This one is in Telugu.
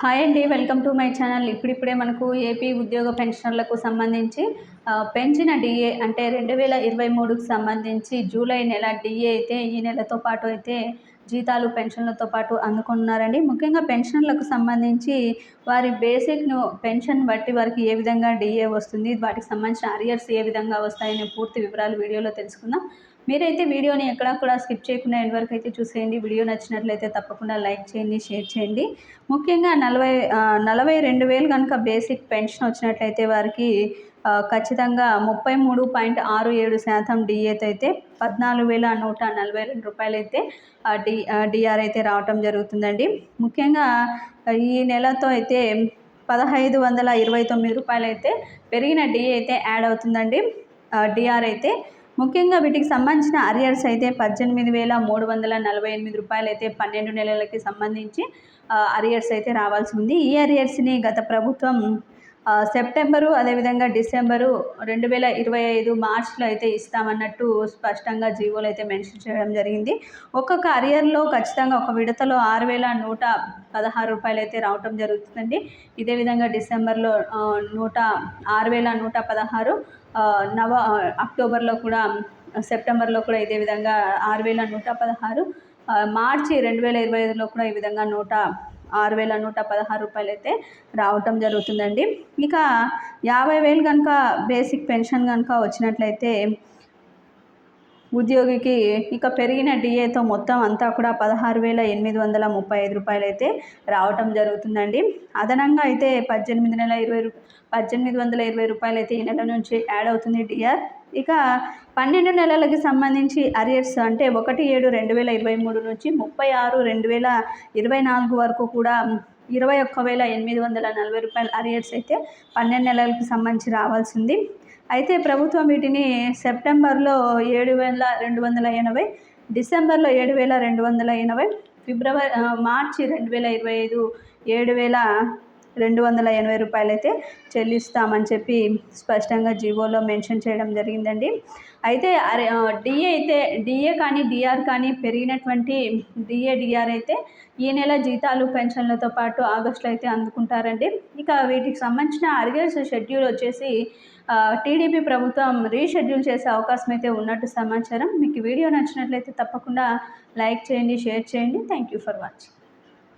హాయ్ అండి వెల్కమ్ టు మై ఛానల్. ఇప్పుడిప్పుడే మనకు ఏపీ ఉద్యోగ పెన్షనర్లకు సంబంధించి పెంచిన డిఏ అంటే రెండు వేల ఇరవై మూడుకు సంబంధించి జూలై నెల డిఏ అయితే ఈ నెలతో పాటు అయితే జీతాలు పెన్షన్లతో పాటు అందుకుంటున్నారండి. ముఖ్యంగా పెన్షన్లకు సంబంధించి వారి బేసిక్ను పెన్షన్ బట్టి వారికి ఏ విధంగా డిఏ వస్తుంది వాటికి సంబంధించిన అరియర్స్ ఏ విధంగా వస్తాయనే పూర్తి వివరాలు వీడియోలో తెలుసుకుందాం. మీరైతే వీడియోని ఎక్కడా కూడా స్కిప్ చేయకుండా ఎండ్ వరకు అయితే చూసేయండి. వీడియో నచ్చినట్లయితే తప్పకుండా లైక్ చేయండి షేర్ చేయండి. ముఖ్యంగా నలభై నలభై రెండు వేలు కనుక బేసిక్ పెన్షన్ వచ్చినట్లయితే వారికి ఖచ్చితంగా ముప్పై మూడు పాయింట్ ఆరు ఏడు శాతం డిఏతో అయితే పద్నాలుగు వేల నూట నలభై రెండు రూపాయలు అయితే డి డిఆర్ అయితే రావటం జరుగుతుందండి. ముఖ్యంగా ఈ నెలతో అయితే పదహైదు వందల ఇరవై తొమ్మిది రూపాయలు అయితే పెరిగిన డిఏ అయితే యాడ్ అవుతుందండి. డిఆర్ అయితే ముఖ్యంగా వీటికి సంబంధించిన అరియర్స్ అయితే పద్దెనిమిది వేల మూడు వందల నలభై ఎనిమిది రూపాయలు అయితే పన్నెండు నెలలకి సంబంధించి అరియర్స్ అయితే రావాల్సి ఉంది. ఈ అరియర్స్ని గత ప్రభుత్వం సెప్టెంబరు అదేవిధంగా డిసెంబరు రెండు వేల ఇరవై ఐదు మార్చ్లో అయితే ఇస్తామన్నట్టు స్పష్టంగా జీవోలు అయితే మెన్షన్ చేయడం జరిగింది. ఒక్కొక్క అరియర్లో ఖచ్చితంగా ఒక విడతలో ఆరు వేల నూట పదహారు రూపాయలు అయితే రావటం జరుగుతుందండి. ఇదే విధంగా డిసెంబర్లో నూట ఆరు వేల నూట పదహారు నవ అక్టోబర్లో కూడా సెప్టెంబర్లో కూడా ఇదే విధంగా ఆరు వేల నూట పదహారు మార్చి రెండు వేల ఇరవై ఐదులో కూడా ఈ విధంగా నూట ఆరు వేల నూట పదహారు రూపాయలు అయితే రావటం జరుగుతుందండి. ఇక యాభై వేలు కనుక బేసిక్ పెన్షన్ కనుక వచ్చినట్లయితే ఉద్యోగికి ఇక పెరిగిన డిఏతో మొత్తం అంతా కూడా పదహారు వేల ఎనిమిది వందల ముప్పై ఐదు రూపాయలు అయితే రావటం జరుగుతుందండి. అదనంగా అయితే పద్దెనిమిది నెల ఇరవై పద్దెనిమిది వందల ఇరవై రూపాయలు అయితే ఈ నెల నుంచి యాడ్ అవుతుంది డిఆర్. ఇక పన్నెండు నెలలకి సంబంధించి అరియర్స్ అంటే ఒకటి ఏడు రెండు వేల ఇరవై మూడు నుంచి ముప్పై ఆరు రెండు వేల ఇరవై నాలుగు వరకు కూడా ఇరవై ఒక్క వేల ఎనిమిది వందల నలభై రూపాయల అరియర్స్ అయితే పన్నెండు నెలలకు సంబంధించి రావాల్సింది. అయితే ప్రభుత్వం వీటిని సెప్టెంబర్లో ఏడు వేల రెండు వందల ఎనభై డిసెంబర్లో ఏడు వేల రెండు వందల ఎనభై ఫిబ్రవరి మార్చి రెండు వేల ఇరవై ఐదు ఏడు వేల రెండు వందల ఎనభై రూపాయలు అయితే చెల్లిస్తామని చెప్పి స్పష్టంగా జీవోలో మెన్షన్ చేయడం జరిగిందండి. అయితే అరే డిఏ అయితే డిఏ కానీ డిఆర్ కానీ పెరిగినటువంటి డిఏ డిఆర్ అయితే ఈ నెల జీతాలు పెన్షన్లతో పాటు ఆగస్టులో అయితే అందుకుంటారండి. ఇక వీటికి సంబంధించిన అరిగల్స్ షెడ్యూల్ వచ్చేసి టీడీపీ ప్రభుత్వం రీషెడ్యూల్ చేసే అవకాశం అయితే ఉన్నట్టు సమాచారం. మీకు వీడియో నచ్చినట్లయితే తప్పకుండా లైక్ చేయండి షేర్ చేయండి. Thank you for watching.